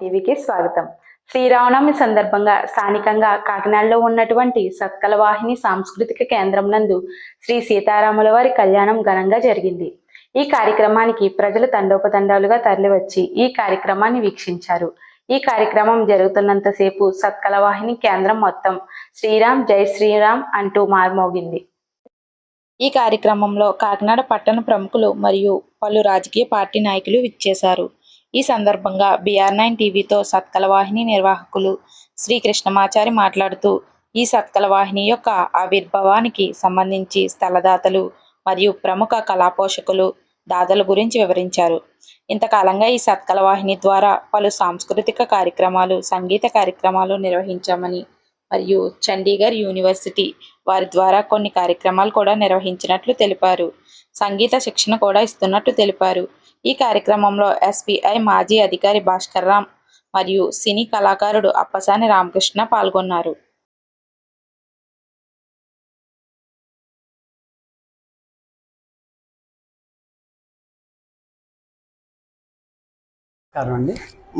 టీవీకి స్వాగతం. శ్రీరామనవమి సందర్భంగా స్థానికంగా కాకినాడలో ఉన్నటువంటి సత్కల వాహిని సాంస్కృతిక కేంద్రం నందు శ్రీ సీతారాముల వారి కళ్యాణం ఘనంగా జరిగింది. ఈ కార్యక్రమానికి ప్రజలు తండోపతండాలుగా తరలివచ్చి ఈ కార్యక్రమాన్ని వీక్షించారు. ఈ కార్యక్రమం జరుగుతున్నంతసేపు సత్కల వాహిని కేంద్రం మొత్తం శ్రీరామ్ జై శ్రీరామ్ అంటూ మార్మోగింది. ఈ కార్యక్రమంలో కాకినాడ పట్టణ ప్రముఖులు మరియు పలు రాజకీయ పార్టీ నాయకులు విచ్చేశారు. ఈ సందర్భంగా బిఆర్ నైన్ టీవీతో సత్కల వాహిని నిర్వాహకులు శ్రీ కృష్ణమాచారి మాట్లాడుతూ ఈ సత్కల వాహిని యొక్క ఆవిర్భావానికి సంబంధించి స్థలదాతలు మరియు ప్రముఖ కళా పోషకులు దాతల గురించి వివరించారు. ఇంతకాలంగా ఈ సత్కల వాహిని ద్వారా పలు సాంస్కృతిక కార్యక్రమాలు సంగీత కార్యక్రమాలు నిర్వహించామని మరియు చండీగఢ్ యూనివర్సిటీ వారి ద్వారా కొన్ని కార్యక్రమాలు కూడా నిర్వహించినట్లు తెలిపారు. సంగీత శిక్షణ కూడా ఇస్తున్నట్టు తెలిపారు. ఈ కార్యక్రమంలో ఎస్బీఐ మాజీ అధికారి భాస్కర్ రామ్ మరియు సినీ కళాకారుడు అప్పసాని రామకృష్ణ పాల్గొన్నారు.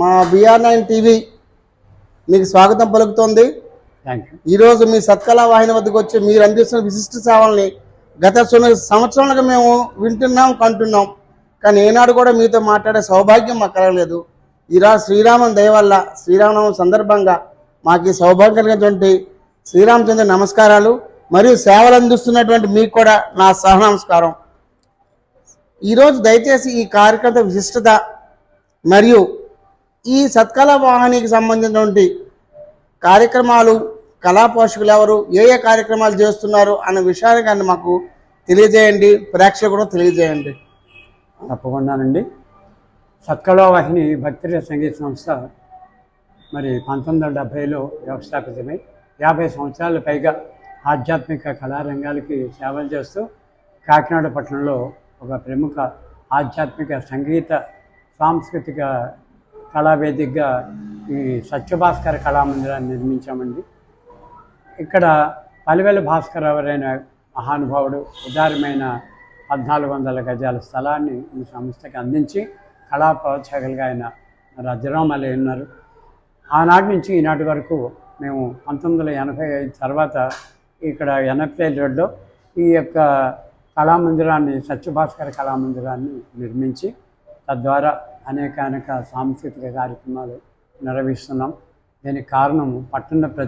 మా బిఆర్ నైన్ టీవీ మీకు స్వాగతం పలుకుతోంది. ఈరోజు మీ సత్కళా వాహిని వద్దకు వచ్చి మీరు అందిస్తున్న విశిష్ట సేవల్ని గత సంవత్సరాలుగా మేము వింటున్నాం కంటున్నాం. కానీ ఏనాడు కూడా మీతో మాట్లాడే సౌభాగ్యం మాకు కలగలేదు. ఈరోజు శ్రీరామం దయ వల్ల శ్రీరామనవమి సందర్భంగా మాకు ఈ సౌభాగ్యం కలిగినటువంటి శ్రీరామచంద్ర నమస్కారాలు మరియు సేవలు అందిస్తున్నటువంటి మీకు కూడా నా సహ నమస్కారం ఈరోజు దయచేసి ఈ కార్యక్రమ విశిష్టత మరియు ఈ సత్కళ వాహినికి సంబంధించినటువంటి కార్యక్రమాలు కళా పోషకులు ఎవరు ఏ ఏ కార్యక్రమాలు చేస్తున్నారు అన్న విషయాన్ని కానీ మాకు తెలియజేయండి ప్రేక్షకులు తెలియజేయండి. తప్పకుండానండి. సత్కళ వాహిని భక్తిరే సంగీత సంస్థ మరి పంతొమ్మిది వందల డెబ్భైలో వ్యవస్థాపితమై యాభై సంవత్సరాల పైగా ఆధ్యాత్మిక కళారంగాలకి సేవలు చేస్తూ కాకినాడ పట్టణంలో ఒక ప్రముఖ ఆధ్యాత్మిక సంగీత సాంస్కృతిక కళావేదికగా ఈ సత్యభాస్కర కళామందిరాన్ని నిర్మించామండి. ఇక్కడ పలివెల భాస్కర్ మహానుభావుడు ఉదారమైన పద్నాలుగు వందల గజాల స్థలాన్ని ఈ సంస్థకి అందించి కళా ప్రోత్సాహకులుగా ఆయన రజరామలే ఉన్నారు. ఆనాటి నుంచి ఈనాటి వరకు మేము పంతొమ్మిది వందల ఎనభై ఐదు తర్వాత ఇక్కడ ఎన్ఎఫ్ఐ రోడ్లో ఈ యొక్క కళామందిరాన్ని సత్యభాస్కర కళామందిరాన్ని నిర్మించి తద్వారా అనేక అనేక సాంస్కృతిక కార్యక్రమాలు నిర్వహిస్తున్నాం. దీనికి కారణం పట్టణ ప్రజ